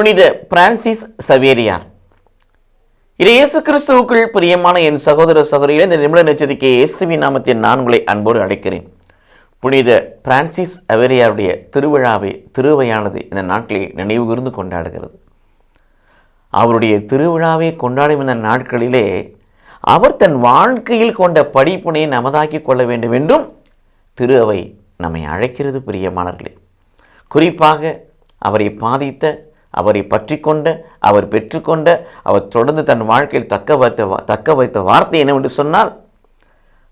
புனித பிரான்சிஸ் சவேரியார். இது இயேசு கிறிஸ்துவுக்குள் பிரியமான என் சகோதர சகோதரிகளை இந்த நிமிட நெச்சரிக்கை இயேசுவின் நாமத்தில் நான் உங்களை அன்போடு அழைக்கிறேன். புனித பிரான்சிஸ் அவேரியாருடைய திருவிழாவை திருவையானது இந்த நாட்களை நினைவுகூர்ந்து கொண்டாடுகிறது. அவருடைய திருவிழாவை கொண்டாடும் இந்த நாட்களிலே அவர் தன் வாழ்க்கையில் கொண்ட படிப்பினை நமதாக்கி கொள்ள வேண்டும் என்றும் திரு அவை நம்மை அழைக்கிறது பிரியமானர்களே குறிப்பாக அவரை பாதித்த அவரை பற்றி கொண்ட அவர் பெற்றுக்கொண்ட அவர் தொடர்ந்து தன் வாழ்க்கையில் தக்க வைத்த வா- தக்க வைத்த வார்த்தை என்னவென்று சொன்னால்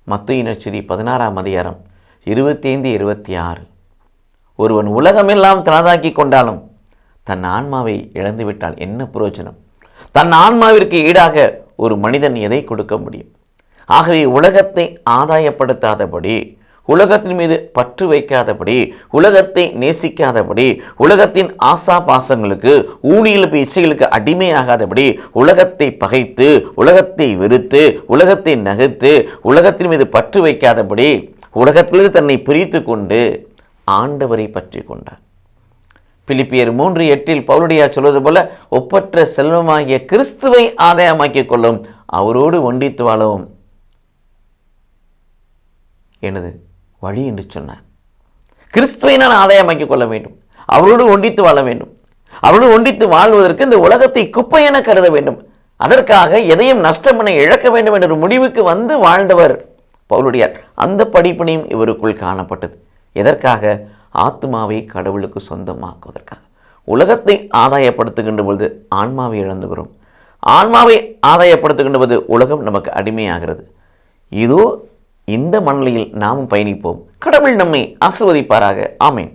மத்திய நச்சரி பதினாறாம் அதிகாரம் இருபத்தைந்து இருபத்தி ஆறு ஒருவன் உலகமெல்லாம் தனதாக்கி கொண்டாலும் தன் ஆன்மாவை இழந்துவிட்டால் என்ன பிரயோஜனம் தன் ஆன்மாவிற்கு ஈடாக ஒரு மனிதன் எதை கொடுக்க முடியும்? ஆகவே உலகத்தை ஆதாயப்படுத்தாதபடி உலகத்தின் மீது பற்று வைக்காதபடி உலகத்தை நேசிக்காதபடி உலகத்தின் ஆசா பாசங்களுக்கு ஊழியலுக்கு இச்சைகளுக்கு அடிமையாகாதபடி உலகத்தை பகைத்து உலகத்தை வெறுத்து உலகத்தை நகைத்து உலகத்தின் மீது பற்று வைக்காதபடி உலகத்திலிருந்து தன்னை பிரித்து கொண்டு ஆண்டவரை பற்றி கொண்டார். பிலிப்பியர் மூன்று எட்டில் பவுலுடையா சொல்வது போல ஒப்பற்ற செல்வமாகிய கிறிஸ்துவை ஆதாயமாக்கிக் கொள்ளும் அவரோடு ஒண்டித்து வாழவும். எனது வழி என்று சொன்னார். கிறிஸ்துவை நான் ஆதாயமாக்கிக் கொள்ள வேண்டும். அவரோடு ஒண்டித்து வாழ வேண்டும். அவரோடு ஒண்டித்து வாழ்வதற்கு இந்த உலகத்தை குப்பை என கருத வேண்டும். அதற்காக எதையும் நஷ்டம் என இழக்க வேண்டும் என்ற ஒரு முடிவுக்கு வந்து வாழ்ந்தவர் பவுலுடையார். அந்த படிப்பினையும் இவருக்குள் காணப்பட்டது. எதற்காக? ஆத்மாவை கடவுளுக்கு சொந்தமாக்குவதற்காக. உலகத்தை ஆதாயப்படுத்துகின்ற பொழுது ஆன்மாவை இழந்துகிறோம். ஆன்மாவை ஆதாயப்படுத்துகின்ற போது உலகம் நமக்கு அடிமையாகிறது. இதோ இந்த மண்ணில் நாமும் பயணிப்போம். கடவுள் நம்மை ஆசிர்வதிப்பாராக. ஆமேன்.